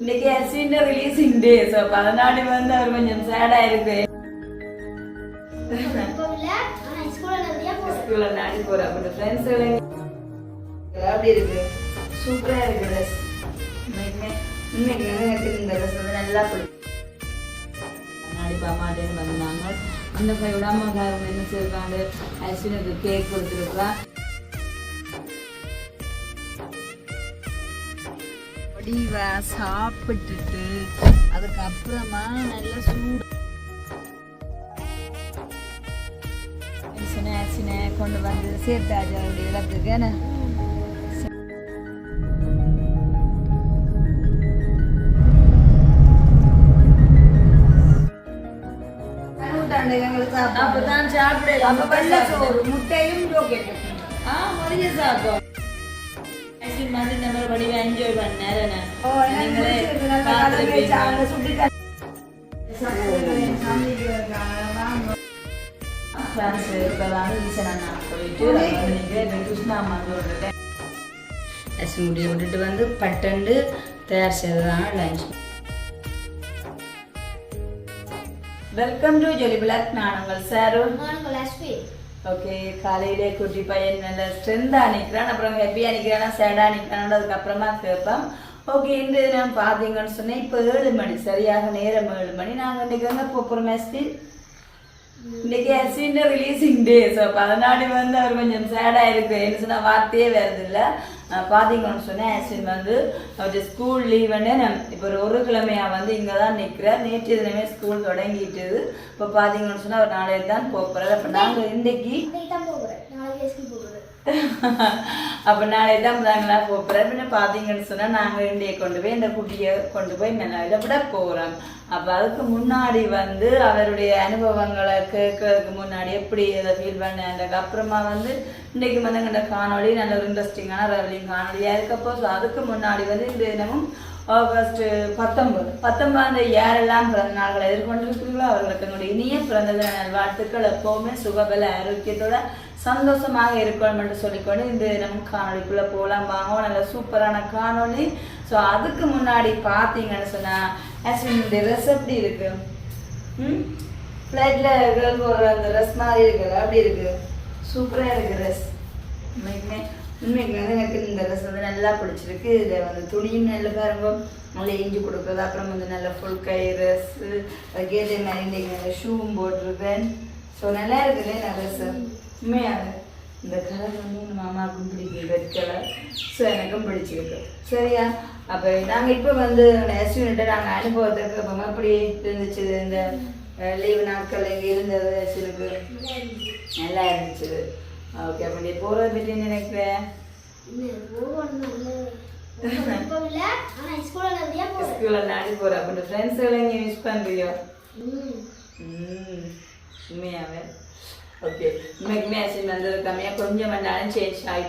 இன்னைக்கு Ashwin releasing day so பதினாடி வந்து அவர் கொஞ்சம் சேடா இருக்கு ஸ்கூல்ல நாடி போற அப்படி ஃப்ரெண்ட்ஸ் அப்படி இருக்கு சூப்பரா இருக்கு ட்ரெஸ் இன்னைக்கு இந்த ட்ரெஸ் வந்து நல்லா பிடிக்கும் பாமாட்டேன்னு வந்தாங்க அந்த கையோட அம்மாக்காரங்க என்ன செய்வாங்க அஸ்வினுக்கு கேக் கொடுத்துருக்கா வடிவா சாப்பிட்டுட்டு அதுக்கப்புறமா நல்லா சூடு. சின்ன சின்ன கொண்டு வந்து சேர்த்தாச்சு அவருடைய இடத்துக்கு என்ன? அப்பதான் சாப்பிட அப்ப வெள்ளை சோறு முட்டையும் ஆ சாப்பிடும் ஐஸ்கிரீம் மாதிரி வடிவா என்ஜாய் ஈசன் கிருஷ்ணா அம்மா அரிசி முடிய விட்டுட்டு வந்து பட்டண்டு தயார் செய்ததான lunch welcome to Jolly blog நான் உங்கள் சாரு ஓகே காலையிலே குட்டி பையன் நல்ல ஸ்ட்ரென்த்தாக நிற்கிறான் அப்புறம் ஹெப்பியாக நிற்கிறானா சேடாக நிற்கிறான் அதுக்கப்புறமா கேட்பேன். ஓகே இன்று நான் பார்த்தீங்கன்னு சொன்னேன் இப்போ ஏழு மணி சரியாக நேரம் ஏழு மணி. நாங்கள் இன்றைக்கி வந்து போகிறோம் இன்னைக்கு அஸ்வின் ரிலீசிங் டே ஸோ பதினாடி வந்து அவர் கொஞ்சம் சேடாக இருக்கு என்ன சொன்னால் வார்த்தையே வருது இல்லை பார்த்தீங்கன்னு சொன்னேன் அஸ்வின் வந்து அவருடைய ஸ்கூல் லீவ் வந்து இப்போ ஒரு ஒரு கிழமையாக வந்து இங்கே தான் நிற்கிறார் நேற்று தினமே ஸ்கூல் தொடங்கிட்டுது. இப்போ பார்த்தீங்கன்னு சொன்னால் அவர் நாளைக்கு தான் போகிறார் அப்போ நாங்கள் இன்றைக்கி அப்போ நாளை தான் நாங்களா போகிறோம் பின்ன பார்த்தீங்கன்னு சொன்னால் நாங்கள் இண்டியை கொண்டு போய் இந்த குட்டியை கொண்டு போய் மெனாவில விட போகிறோம் அப்போ அதுக்கு முன்னாடி வந்து அவருடைய அனுபவங்களை கேட்கறதுக்கு முன்னாடி எப்படி அதை ஃபீல் பண்ணதுக்கு அப்புறமா வந்து இன்றைக்கு வந்து எங்கள்கிட்ட காணொளி நல்ல ஒரு இன்ட்ரெஸ்டிங்கான ரவலிங் காணொலியாக இருக்கப்போ ஸோ அதுக்கு முன்னாடி வந்து இந்த தினமும் ஆகஸ்ட் பத்தொன்பது. பத்தொன்பதாம் தேதி யாரெல்லாம் பிறந்த நாள்களை எதிர்கொண்டிருக்கிறீர்களோ அவர்களுக்கு என்னுடைய இனிய பிறந்த தின நல்வாழ்த்துக்கள். எப்போவுமே சுகபல ஆரோக்கியத்தோட சந்தோஷமாக இருக்கணும் என்று சொல்லிக்கொண்டு இந்த நம்ம காணொலிக்குள்ளே போகலாம் வாங்க. நல்ல சூப்பரான காணொலி ஸோ அதுக்கு முன்னாடி பார்த்தீங்கன்னு சொன்னால் ஆக்சுவலி இந்த ட்ரெஸ் எப்படி இருக்கு? ம்? ஃப்ளைட்டில் கேர்ள் அந்த ட்ரெஸ் மாதிரி இருக்குல்ல அப்படி இருக்கு? சூப்பராக இருக்கு ட்ரெஸ் உண்மைக்குமே. உண்மைக்கு வந்து எனக்கு இந்த ட்ரெஸ் வந்து நல்லா பிடிச்சிருக்கு. இதில் வந்து துணியும் நல்ல பாருங்க. நல்ல இஞ்சி கொடுக்குறது அப்புறம் வந்து நல்ல ஃபுல் கை ட்ரெஸ்ஸு அதுக்கேற்ற மாதிரி இன்றைக்கி நல்ல ஷூவும் போட்டிருக்கேன் ஸோ நல்லா இருக்குது நல்ல ட்ரெஸ் உண்மையாக இந்த கலர் வந்து எங்கள் மாமாவுக்கும் பிடிக்கும். ரெட் கலர் ஸோ எனக்கும் பிடிச்சிருக்கு. சரியா? அப்போ நாங்கள் இப்போ வந்து எஸ்யூனிட்ட நாங்கள் அனுபவத்துக்கு இப்போ எப்படி இருந்துச்சு? இந்த லீவு நாட்கள் இங்கே இருந்தது? எஸ்யூனுக்கு நல்லா இருந்துச்சு. ஓகே அப்போ நீ போகிறத பற்றி என்ன நினைக்கிறேன் ஸ்கூலில் நாடி போகிற அப்போ ஃப்ரெண்ட்ஸுகளை இங்கே மிஸ் பண்ணுறியோ ம். உண்மையாவே. ஓகே உண்மைக்குமே ஆக்சுவலி வந்தது கம்மியாக கொஞ்சம் வேண்டாலும் சேஞ்ச் ஆகி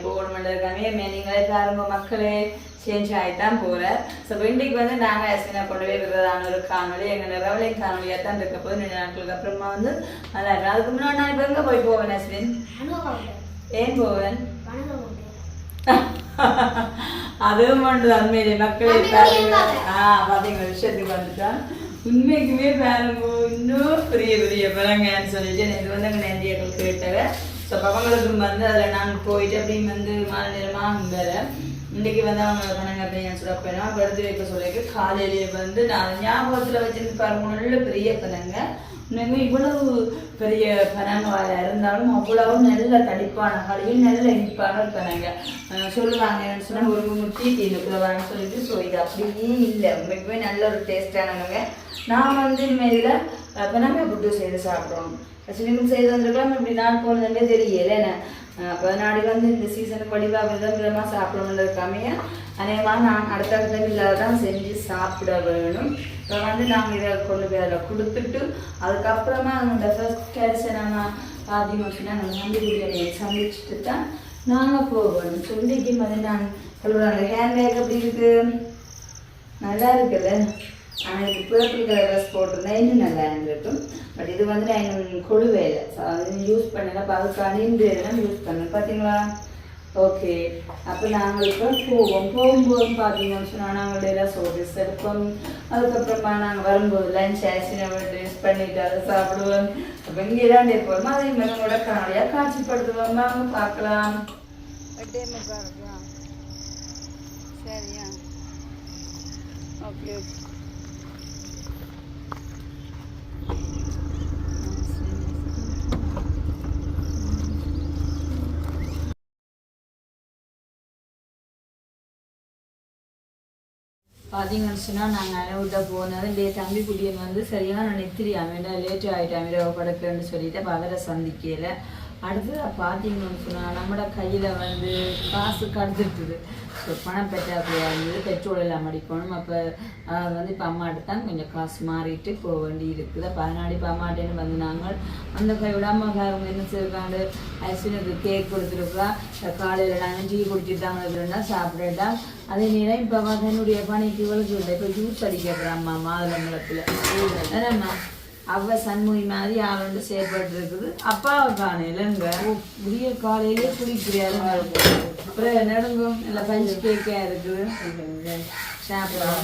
கம்மியாக நீங்களே பாருங்க மக்களே சேஞ்ச் ஆகி தான் போகிறேன் ஸோ இன்றைக்கு வந்து நாங்கள் ஆக்சுவலி கொண்டு போய் விடுறதான ஒரு காணொலி எங்கள் நிறவலை காணொலியாக தான் இருக்க போது ரெண்டு நாட்களுக்கு அப்புறமா வந்து நல்லா இருக்கும் அதுக்கு முன்னாடி நான் இப்போ எங்கே போய் போவேன் ஆக்சுவலி ஏன் போவேன் அதுவும் பண்ணுது உண்மையிலே மக்களே ஆ பார்த்தீங்களா விஷயத்துக்கு வந்துட்டான் உண்மைக்குமே பாருங்க இன்னும் பெரிய பெரிய பழங்கன்னு சொல்லிட்டு எனக்கு வந்து அங்கே நேந்தியர்கள் கேட்டவ ஸோ அவங்களுக்கு வந்து அதில் நான் போயிட்டு அப்படின்னு வந்து மாநிலமாக நேரமாக இன்றைக்கி இன்னைக்கு வந்து அவங்க பணங்க அப்படின்னு சொல்ல போயிடும் அப்போ எடுத்து வைக்க சொல்லிட்டு காலையிலேயே வந்து நான் ஞாபகத்தில் வச்சிருந்து பாருங்க நல்ல பெரிய பணங்க உண்மையுமே இவ்வளவு பெரிய பனங்காயா இருந்தாலும் அவ்வளவு நல்ல தடிப்பான கடையும் நல்ல இனிப்பான பனங்க அஹ் சொல்லுவாங்க என்னன்னு ஒரு முட்டி தீனுக்குள்ளவான்னு சொல்லிட்டு ஸோ இது அப்படியே இல்லை. உங்களுக்குமே நல்ல ஒரு டேஸ்டானவங்க நான் வந்து இனிமேல் பனங்க புட்டு செய்து சாப்பிடுவோம். சிலிமும் செய்து வந்திருக்கலாம் இப்படி நான் போனதுமே தெரியல. என்ன அப்போ நாடி வந்து இந்த சீசனுக்கு வடிவாக விதம் விதமாக சாப்பிடணுன்றதுக்காமைய அநேகமாக நான் அடுத்த அடுத்த இல்லாத தான் செஞ்சு சாப்பிட வேணும். இப்போ வந்து நாங்கள் இதை கொண்டு போய் அதில் கொடுத்துட்டு அதுக்கப்புறமா அந்த ஃபர்ஸ்ட் கேரிசை நாங்கள் பார்த்தீங்க அப்படின்னா நாங்கள் நம்பி பிரியாணியை சமைச்சிட்டு தான் நாங்கள் போகணும் சொல்லிக்கு மாதிரி நான் சொல்லுவாங்க ஹேண்ட் பேக் எப்படி இருக்குது நல்லா இருக்குல்ல? ஆனால் இது பேர்பிள் கலர் ட்ரெஸ் போட்டிருந்தா இன்னும் நல்லா இருந்திருக்கும். பட் இது வந்து நான் இன்னும் கொழுவே இல்லை. ஸோ அது யூஸ் பண்ணல. அப்போ அதுக்கு அணிந்து யூஸ் பண்ணேன் பார்த்தீங்களா? ஓகே அப்போ நாங்கள் இப்போ போவோம். போகும்போது பார்த்தீங்கன்னு சொன்னால் நாங்கள் எல்லாம் சோடிஸ் எடுப்போம். அதுக்கப்புறமா நாங்கள் வரும்போது லஞ்ச் ஆச்சு. நம்ம ட்ரெஸ் பண்ணிட்டு அதை சாப்பிடுவோம். அப்போ இங்கே தான் இருப்போமா அதே மாதிரி உங்களோட காலையாக காட்சிப்படுத்துவோம். வாங்க பார்க்கலாம். சரியா? ஓகே பார்த்தீங்கன்னு சொன்னால் நாங்கள் விட்ட போனது லே தம்பி குட்டியன் வந்து சரியான நெத்திரி அவன் லேட் ஆகிட்டான் இரவு படுக்கிறேன்னு சொல்லிட்டு அப்போ சந்திக்கையில் அடுத்து பார்த்தீங்கன்னு சொன்னால் நம்மளோட கையில் வந்து காசு கடந்துட்டுது ஸோ பணம் பெற்றாக்குறையாக இருந்தது பெட்ரோல் எல்லாம் அடிக்கணும். அப்போ வந்து இப்போ அம்மாட்ட தான் கொஞ்சம் காசு மாறிட்டு போக வேண்டி இருக்குது. அப்போ அதனாடி இப்போ அம்மாட்டேன்னு வந்து நாங்கள் அந்த விடாமல் அவங்க என்ன செய்வாங்க ஐஸ்வனுக்கு கேக் கொடுத்துருக்கா காலையில் நாங்கள் டீ குடிச்சிட்டாங்க சாப்பிடட்டா அதே நேரம் இப்போ என்னுடைய பணிக்கு இவளுக்கு இல்லை இப்போ ஜூஸ் அடிக்கிறாம்மா மாதுளம்பழத்தில். என்னம்மா அவ சண்முகி மாதிரி ஆளுண்டு செயல்பட்டு இருக்குது அப்பாவை காணையிலங்க விடிய காலையிலே குளிக்கிறாரு. அப்புறம் நடுங்கோ இல்லை பஞ்சு கேக்கா இருக்குது. சாப்பிடாம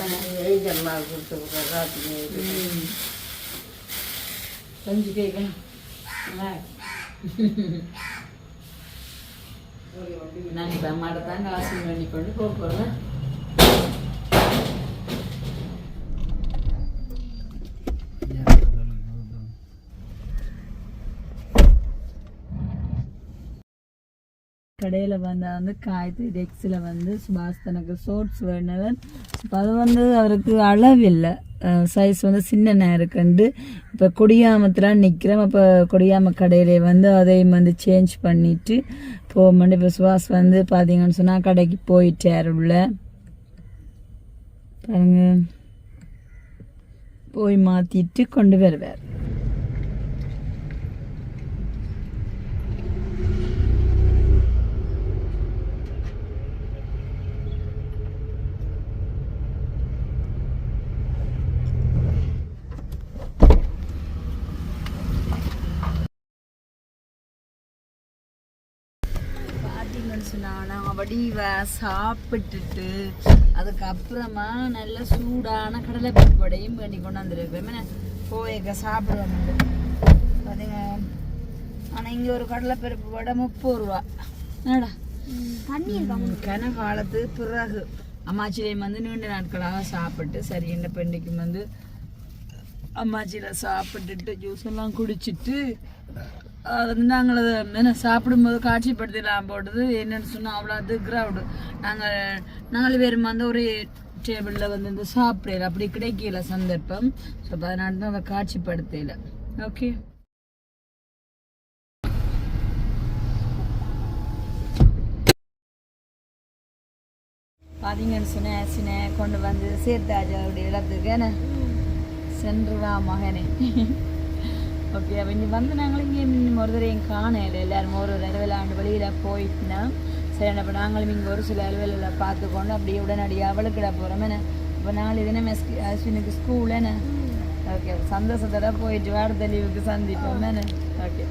ம். பஞ்சு கேக்கு நான் இப்போ அம்மாட்ட தான் காசு பண்ணி கொண்டு போக போகிறேன் கடையில் வந்து வந்து காயத்ரி டெக்ஸில் வந்து சுபாஷ் தனக்கு ஷோர்ட்ஸ் வேணுவன் இப்போ அது வந்து அவருக்கு அளவில்லை. சைஸ் வந்து சின்ன இருக்குண்டு இப்போ கொடியாமத்தில் நிற்கிறோம் அப்போ கொடியாம கடையிலே வந்து அதையும் வந்து சேஞ்ச் பண்ணிட்டு போகும்போது இப்போ சுபாஷ் வந்து பார்த்தீங்கன்னு சொன்னால் கடைக்கு போயிட்டார் உள்ள. பாருங்க. போய் மாற்றிட்டு கொண்டு வருவார். வடிவ சாப்பிட்டுட்டு அதுக்கப்புறமா நல்ல சூடான கடலை பருப்படையும் பண்ணி கொண்டு வந்துருக்கோம் போயக்க சாப்பிடுவோம் பார்த்தீங்க ஆனால் இங்கே ஒரு கடலை பருப்பு வடை முப்பது ரூபா. என்னடா? கன காலத்து பிறகு. அம்மாச்சிலையும் வந்து நீண்ட நாட்களாக சாப்பிட்டு சரி என்ன பெண்ணிக்கும் வந்து அம்மாச்சியில் சாப்பிட்டுட்டு ஜூஸ் எல்லாம் குடிச்சிட்டு வந்து நாங்கள் அதை என்ன சாப்பிடும்போது காட்சிப்படுத்திடலாம் போட்டது. என்னென்னு சொன்னால் அவ்வளோ அது க்ரௌடு நாங்கள் நாலு பேரும் வந்து ஒரு டேபிளில் வந்து இந்த சாப்பிடல. அப்படி கிடைக்கல சந்தர்ப்பம். ஸோ அதனால தான் அதை காட்சிப்படுத்தல. ஓகே பார்த்தீங்கன்னு சொன்னேன் சின்ன கொண்டு வந்து சேர்த்தாஜாவுடைய இடத்துக்கு என்ன? சென்றுவா மகனே. ஓகே அப்போ இங்கே வந்து நாங்களும் இங்கே இன்னும் ஒரு தடவையும் காணல. எல்லாரும் ஒரு ஒரு ஆண்டு வெளியில் போயிட்டுனா சரி அப்போ நாங்களும் இங்கே ஒரு சில அலுவலில் பார்த்துக்கொண்டு அப்படியே உடனடியாக அவளுக்கிட போகிறோம் என்ன? இப்போ நாலு தினம் அஸ்வினுக்கு ஸ்கூல் என்ன? ஓகே சந்தோஷத்தோட போயிட்டு வாரத்த லீவுக்கு சந்திப்போம். என்ன? ஓகே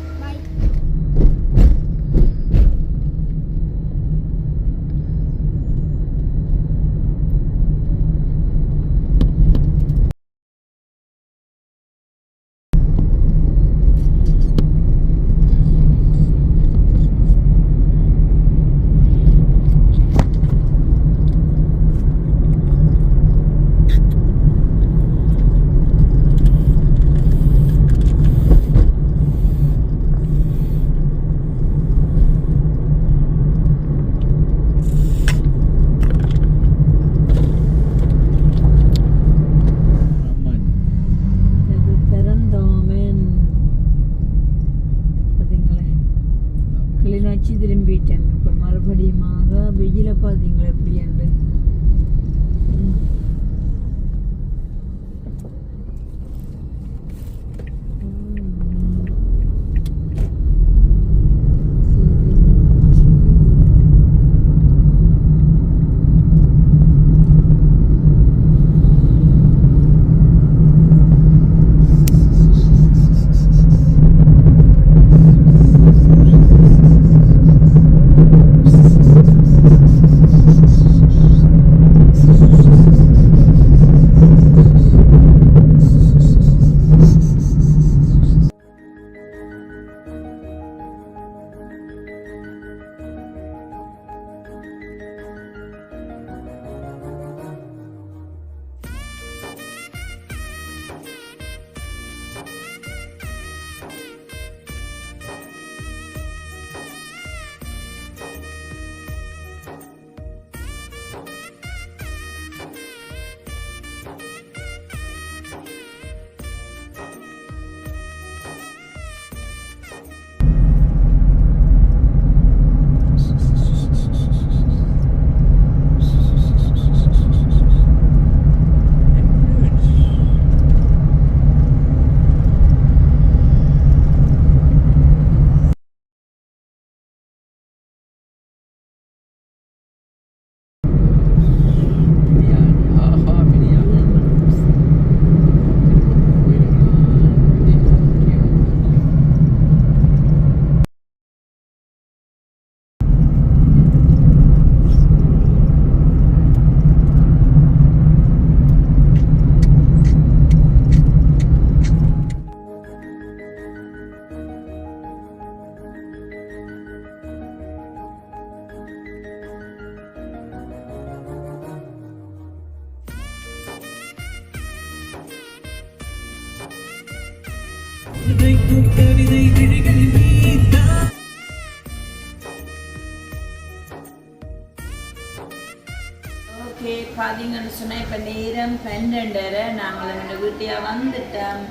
நேரம் பன்னெண்டரை. நாங்கள் எங்கள் வீட்டையாக வந்துட்டோம்.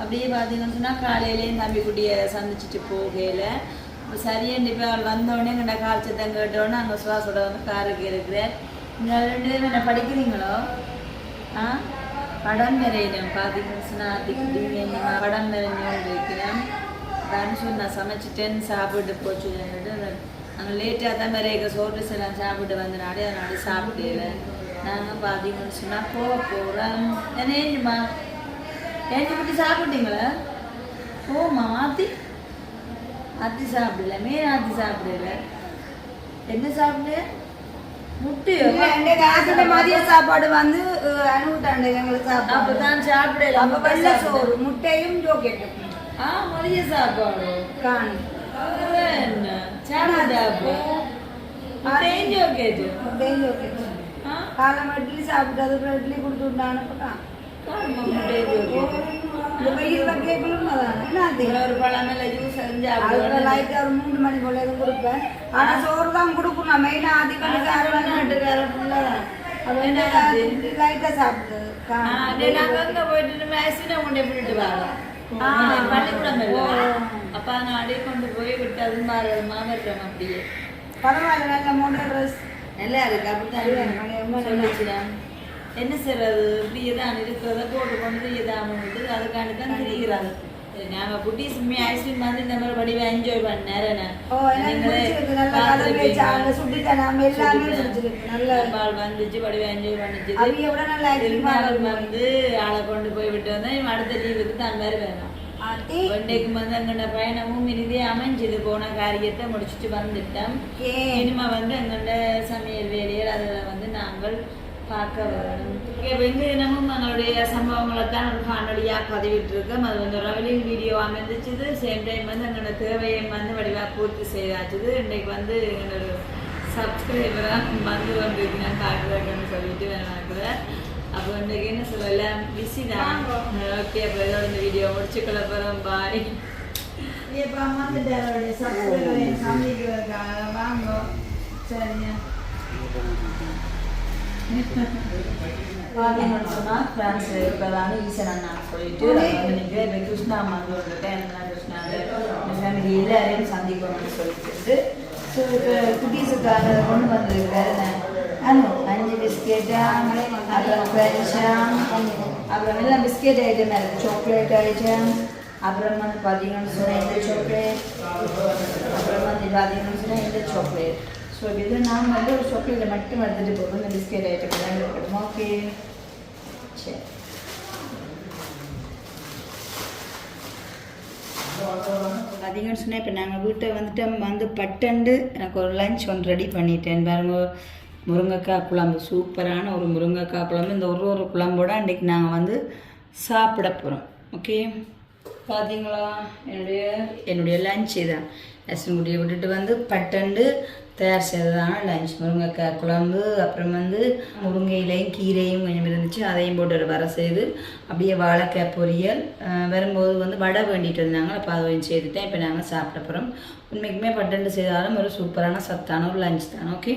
அப்படியே பார்த்தீங்கன்னு சொன்னால் காலையிலேயும் தம்பி குட்டியை சந்திச்சுட்டு போகையில். சரியாண்டு இப்போ அவள் வந்தோடனே எங்கள்ட கால் சத்தம் கேட்டோடனே அங்கே சுவாசோட வந்து காருக்கு இருக்கிறேன் நீங்கள் ரெண்டு பேரும் என்ன படிக்கிறீங்களோ? ஆ? படம் வரையிலும் பார்த்தீங்கன்னு சொன்னால் அதுக்கு படம் வரைஞ்சோம் இருக்கிறேன். அதான் நான் சமைச்சிட்டேன் சாப்பிட்டு போச்சு. நாங்கள் லேட்டாக தான் வரைய சோறு எல்லாம் சாப்பிட்டு வந்தனாலே அதனால சாப்பிடல. நாங்கள் பார்த்தீங்கன்னு சொன்னால் போக போகிறோம் என்னேம்மா ஏஞ்சி குட்டி சாப்பிட்டீங்களா ஓமா ஆத்தி ஆத்தி சாப்பிடல மீன் ஆத்தி சாப்பிடல என்ன சாப்பிடு மதிய சாப்பாடு வந்து அனுப்பிட்டாங்க எங்களுக்கு சாப்பாடு அப்பதான் சாப்பிடல அப்ப வெள்ளை சோறு முட்டையும் ஜோக்கெட்டும் ஆ மதிய சாப்பாடு காணி சாப்பிடாப்போ முட்டையும் ஜோக்கேஜ் முட்டையும் காலம் இட்லி சாப்பிட்டு அதுக்கு இட்லி கொடுத்து விட்டான்னு போட்டான் காணுமா முட்டையும் ஜோக்கேஜ் இந்த வெயில் வைக்கக்குள்ளும் அதான். என்ன அது ஒரு பழமெல்லாம் ஜூஸ் செஞ்சு அதுல சாப்பிடுவோம் லைட்டா ஒரு மூணு மணி போல கொடுப்பேன். ஆனா சோறு தான் கொடுக்கணும். மெயினா அதிகம் லைட்டா சாப்பிடுது போயிட்டு மேசினா கொண்டு வரோம். ஆ, பள்ளிக்கூடம் அப்ப அங்க அப்படியே கொண்டு போய் விட்டு அது மாறமா வர்றோம் அப்படியே. பரவாயில்ல நல்ல மூணு ட்ரெஸ் நல்லா இருக்கு. சொல்லிச்சுதான் என்ன செய்யறது இப்படியே தான் இருக்கிறத போட்டு கொண்டு இதாகிட்டு அதுக்காண்டி தான் தெரிகிறாங்க. நாங்க குட்டீஸ் ஐஸ்கிரீம் வந்து இந்த மாதிரி வடிவா என்ஜாய் பால் வந்துச்சு வடிவா என்ஜாய் பண்ணிச்சு. வந்து ஆளை கொண்டு போய் விட்டு வந்தா அடுத்த லீவுக்கு தான் மாதிரி வேணும். வந்து அங்கட பயணமும் இறுதி அமைஞ்சது போன காரியத்தை முடிச்சுட்டு வந்துட்டோம். இனிமே வந்து எங்கள்ட சமையல் வேலையர் அதில் வந்து நாங்கள் பார்க்க வேணும் வெங்கு தினமும் எங்களுடைய சம்பவங்களை தான் ஒரு காணொலியாக பதிவிட்டு இருக்கோம் அது வந்து ரவலிங் வீடியோ அமைந்துச்சுது. சேம் டைம் வந்து எங்களோட தேவையை வந்து வடிவாக பூர்த்தி செய்தாச்சுது. இன்றைக்கு வந்து எங்களோட சப்ஸ்கிரைபராக வந்து கொண்டிருக்கிறேன் பார்க்குறேன்னு சொல்லிட்டு வேணாக்குறேன் அப்போ இன்றைக்கு என்ன சொல்லலாம் பிஸி தான் ஓகே அப்போ இதோட இந்த வீடியோ முடிச்சுக்கொள்ள போகிறோம் பாய் இப்போ அம்மா அவருடைய சப்ஸ்கிரைபரை சந்திக்கிறதுக்காக வாங்க சரிங்க பார்த்தீங்கன்னு சொன்னால் ஃப்ரான்ஸில் இருக்கிறதான ஈசன் அண்ணா சொல்லிட்டு இன்னைக்கு இப்போ கிருஷ்ணா வந்து வந்துட்டேன் என்ன கிருஷ்ணா ஃபேமிலி எல்லாரையும் சந்திக்கணும்னு சொல்லிட்டு ஸோ இப்போ குட்டீஸுக்காக கொண்டு வந்திருக்காரு அனு அஞ்சு பிஸ்கெட்டு அப்புறம் ஃப்ரெஷ்ஷா அப்புறம் எல்லாம் பிஸ்கெட் ஐட்டம் இருக்குது சாக்லேட் ஐட்டம் அப்புறம் வந்து பார்த்தீங்கன்னு சொன்னால் இந்த சாக்லேட் அப்புறம் வந்து பார்த்தீங்கன்னு சொன்னால் இந்த சாக்லேட் ஸோ இது நான் வந்து ஒரு சாக்லேட்டை மட்டும் எடுத்துகிட்டு போகிறோம் இந்த பிஸ்கெட் ஐட்டம் எல்லாம் இருக்கட்டும் ஓகே சரி பார்த்தீங்கன்னு சொன்னால் இப்போ நாங்கள் வீட்டை வந்துட்டு வந்து பட்டண்டு எனக்கு ஒரு லஞ்ச் ஒன்று ரெடி பண்ணிட்டேன் பாருங்கள் முருங்கைக்காய் குழம்பு. சூப்பரான ஒரு முருங்கைக்காய் குழம்பு. இந்த ஒரு ஒரு குழம்போட அன்றைக்கி நாங்கள் வந்து சாப்பிட போகிறோம் ஓகே பார்த்தீங்களா என்னுடைய என்னுடைய லஞ்ச் இதான் லட்சுமிக்குட்டியை விட்டுட்டு வந்து பட்டண்டு தயார் செய்ததான லஞ்ச் முருங்கைக்காய் குழம்பு அப்புறம் வந்து முருங்கை இலையும் கீரையும் கொஞ்சம் இருந்துச்சு. அதையும் போட்டு ஒரு வர செய்து அப்படியே வாழைக்காய் பொரியல் வரும்போது வந்து வடை வேண்டிட்டு இருந்தாங்க. அப்போ அதை செய்துட்டேன் இப்போ நாங்கள் சாப்பிட போகிறோம் உண்மைக்குமே பட்டண்டு செய்தாலும் ஒரு சூப்பரான சத்தான ஒரு லஞ்ச் தான். ஓகே